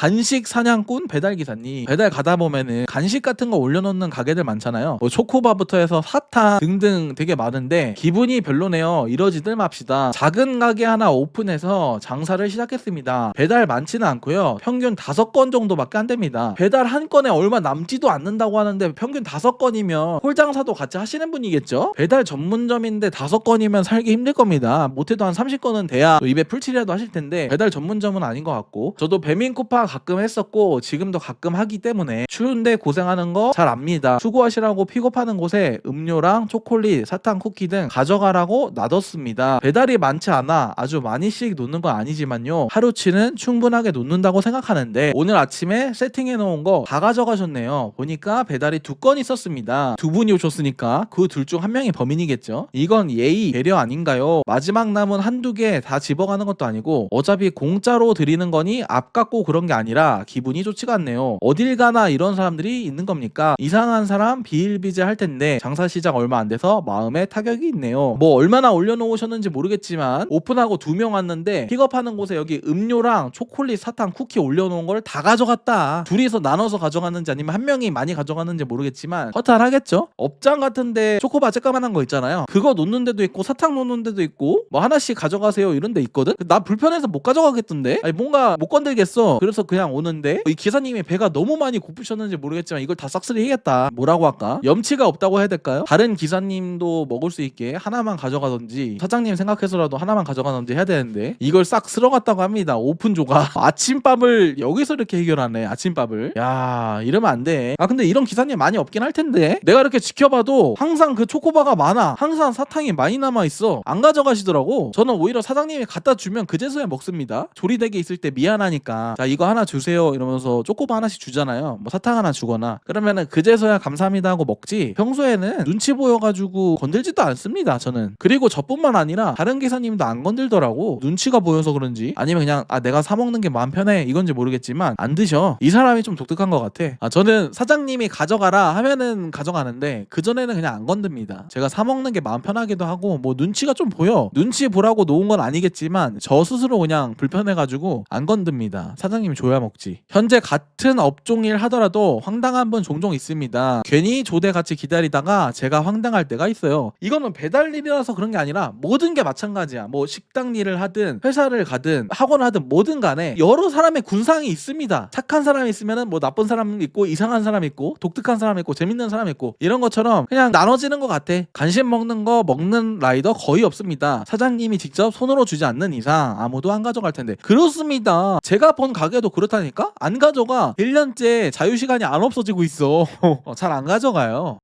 간식 사냥꾼 배달 기사님 배달 가다 보면은 간식 같은 거 올려놓는 가게들 많잖아요. 뭐 초코바부터 해서 사탕 등등 되게 많은데 기분이 별로네요. 이러지들 맙시다. 작은 가게 하나 오픈해서 장사를 시작했습니다. 배달 많지는 않고요. 평균 다섯 건 정도밖에 안 됩니다. 배달 한 건에 얼마 남지도 않는다고 하는데 평균 다섯 건이면 홀장사도 같이 하시는 분이겠죠? 배달 전문점인데 다섯 건이면 살기 힘들 겁니다. 못해도 한 30건은 돼야 또 입에 풀칠이라도 하실 텐데 배달 전문점은 아닌 것 같고 저도 배민코파 가끔 했었고 지금도 가끔 하기 때문에 추운데 고생하는 거 잘 압니다. 수고하시라고 픽업하는 곳에 음료랑 초콜릿, 사탕, 쿠키 등 가져가라고 놔뒀습니다. 배달이 많지 않아 아주 많이씩 놓는 건 아니지만요. 하루치는 충분하게 놓는다고 생각하는데 오늘 아침에 세팅해 놓은 거 다 가져가셨네요. 보니까 배달이 두 건 있었습니다. 두 분이 오셨으니까 그 둘 중 한 명이 범인이겠죠. 이건 예의, 배려 아닌가요? 마지막 남은 한두 개 다 집어가는 것도 아니고 어차피 공짜로 드리는 거니 아깝고 그런 게 아니 라 기분이 좋지가 않네요. 어딜 가나 이런 사람들이 있는 겁니까? 이상한 사람 비일비재 할 텐데 장사 시작 얼마 안 돼서 마음에 타격이 있네요. 뭐 얼마나 올려놓으셨는지 모르겠지만 오픈하고 두 명 왔는데 픽업하는 곳에 여기 음료랑 초콜릿, 사탕, 쿠키 올려놓은 걸 다 가져갔다. 둘이서 나눠서 가져갔는지 아니면 한 명이 많이 가져갔는지 모르겠지만 허탈하겠죠? 업장 같은데 초코바 쬐까만한 거 있잖아요. 그거 놓는 데도 있고 사탕 놓는 데도 있고 뭐 하나씩 가져가세요 이런 데 있거든? 나 불편해서 못 가져가겠던데? 아니 뭔가 못 건들겠어. 그래서 그냥 오는데 이 기사님이 배가 너무 많이 고프셨는지 모르겠지만 이걸 다 싹쓸이 해야겠다. 뭐라고 할까? 염치가 없다고 해야 될까요? 다른 기사님도 먹을 수 있게 하나만 가져가던지 사장님 생각해서라도 하나만 가져가던지 해야 되는데 이걸 싹 쓸어갔다고 합니다. 오픈조가 아침밥을 여기서 이렇게 해결하네. 아침밥을. 야 이러면 안 돼. 아 근데 이런 기사님 많이 없긴 할 텐데 내가 이렇게 지켜봐도 항상 그 초코바가 많아. 항상 사탕이 많이 남아 있어. 안 가져가시더라고. 저는 오히려 사장님이 갖다 주면 그제서야 먹습니다. 조리되게 있을 때 미안하니까 자 이거 하나 주세요 이러면서 초코바 하나씩 주잖아요. 뭐 사탕 하나 주거나 그러면은 그제서야 감사합니다 하고 먹지. 평소에는 눈치 보여가지고 건들지도 않습니다. 저는 그리고 저뿐만 아니라 다른 기사님도 안 건들더라고. 눈치가 보여서 그런지 아니면 그냥 아 내가 사 먹는 게 마음 편해 이건지 모르겠지만 안 드셔. 이 사람이 좀 독특한 것 같아. 아 저는 사장님이 가져가라 하면은 가져가는데 그 전에는 그냥 안 건듭니다. 제가 사 먹는 게 마음 편하기도 하고 뭐 눈치가 좀 보여. 눈치 보라고 놓은 건 아니겠지만 저 스스로 그냥 불편해가지고 안 건듭니다. 사장님이 줘야 먹지. 현재 같은 업종일 하더라도 황당한 분 종종 있습니다. 괜히 조대 같이 기다리다가 제가 황당할 때가 있어요. 이거는 배달 일이라서 그런 게 아니라 모든 게 마찬가지야. 뭐 식당 일을 하든 회사를 가든 학원 하든 뭐든 간에 여러 사람의 군상이 있습니다. 착한 사람이 있으면은 뭐 나쁜 사람 있고 이상한 사람 있고 독특한 사람 있고 재밌는 사람 있고 이런 것처럼 그냥 나눠지는 것 같아. 간식 먹는 거 먹는 라이더 거의 없습니다. 사장님이 직접 손으로 주지 않는 이상 아무도 안 가져갈 텐데 그렇습니다. 제가 본 가게 도 그렇다니까 안 가져가. 1년째 자유 시간이 안 없어지고 있어. 잘 안 가져가요.